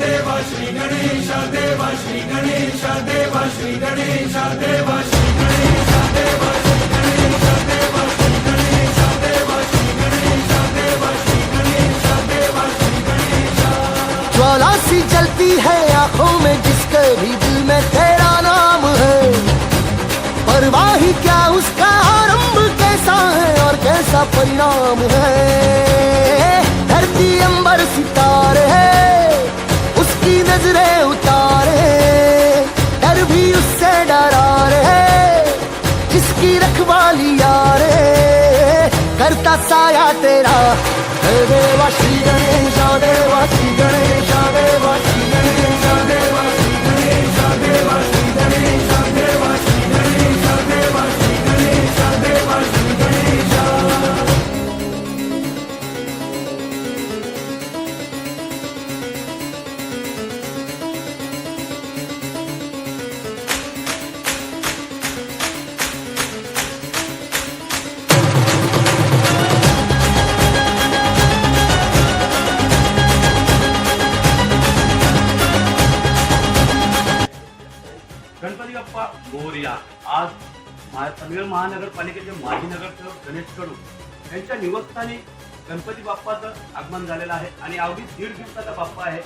देवा श्री गणेश, देवा श्री गणेश, देवा श्री गणेश, देवा श्री गणेश, देवा श्री गणेश, देवा श्री गणेश, देवा श्री गणेश, देवा श्री गणेश, देवा श्री गणेश। ज्वाला सी जलती है आँखों में, जिसके भी दिल में तेरा नाम है। परवाही क्या उसका आरंभ कैसा है और कैसा परिणाम है? धरती अंबर सितारे है। उसकी नजरे उतारे डर भी उससे डरा रे जिसकी रखवाली यारे करता साया तेरा देवा श्री गणेशा देवा गणपती गोरिया आज महा- पनवेल महानगरपालिकेचे माजी नगरसेवक गणेश कडू यांच्या निवासस्थानी गणपती बाप्पाचं आगमन झालेलं आहे आणि अवघी दीड दिवसाचा बाप्पा आहे.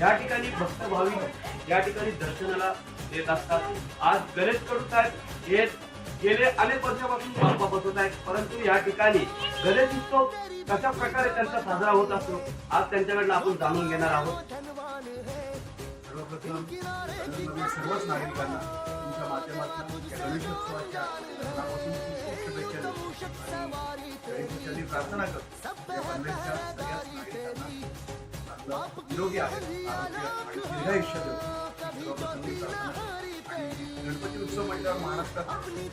या ठिकाणी भक्त भाविक या ठिकाणी दर्शनाला येत असतात. आज गणेश कडू साहेब हे गेले अनेक वर्षापासून बाप्पा बसवत आहेत. परंतु या ठिकाणी गणेश उत्सव कशा प्रकारे त्यांचा साजरा होत असतो आज त्यांच्याकडनं आपण जाणून घेणार आहोत. सर्वप्रथम सर्वच नागरिकांना तुमच्या माध्यमातून या गणेशोत्सवाच्या मनापासून शुभेच्छा देतो. प्रार्थना करतो. या पनवेलच्या सगळ्याच नागरिकांना निरोगी आहे दीर्घायुष्य देतो. गणपती उत्सव म्हणजे म्हटल्यावर महाराष्ट्रात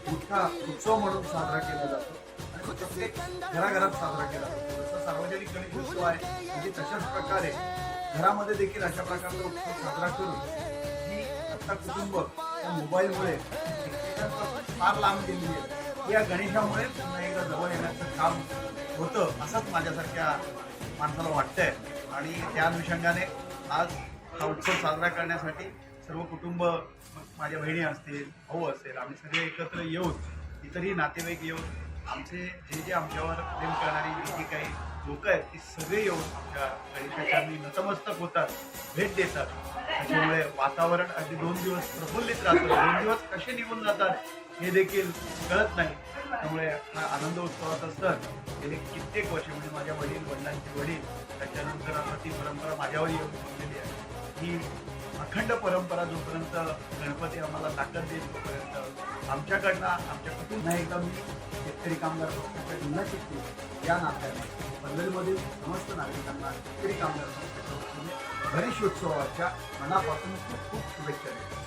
मोठा उत्सव म्हणून साजरा केला जातो. आणि प्रत्येक घराघरात साजरा केला जातो. जसा सार्वजनिक गणेश उत्सव आहे म्हणजे तशाच प्रकारे घरामध्ये देखील अशा प्रकारचा उत्सव साजरा करून ही आता कुटुंब या मोबाईलमुळे फार लांब गेलेली आहे. या गणेशामुळे पुन्हा एकदा जवळ येण्याचं काम होतं असंच माझ्यासारख्या माणसाला वाटतंय. आणि त्या अनुषंगाने आज हा उत्सव साजरा करण्यासाठी सर्व कुटुंब माझ्या बहिणी असतील भाऊ असेल आम्ही सगळे एकत्र येऊन इतरही नातेवाईक येऊन आमचे जे जे आमच्यावर प्रेम करणारी जी जी काही लोक आहेत ती सगळे येऊन आमच्या गणेशाच्या नतमस्तक होतात भेट देतात. त्याच्यामुळे वातावरण अगदी दोन दिवस प्रफुल्लित राहतं. दोन दिवस कसे निघून जातात हे देखील कळत नाही. त्यामुळे हा आनंद उत्सवाचा सण गेले कित्येक वर्ष म्हणजे माझ्या वडील वडिलांचे वडील त्याच्यानंतर आता ती परंपरा माझ्यावर येऊन थांबलेली आहे. ही अखंड परंपरा जोपर्यंत गणपती आम्हाला ताकद देईल तोपर्यंत आमच्याकडनं आमच्या कुटुंब एकदा मी शेतकरी कामगार पक्षाच्या जिल्हा शेतकरी या नात्याने पनवेलमधील समस्त नागरिकांना शेतकरी कामगार पक्षाच्या वतीने गणेशोत्सवाच्या मनापासून खूप खूप शुभेच्छा देतो.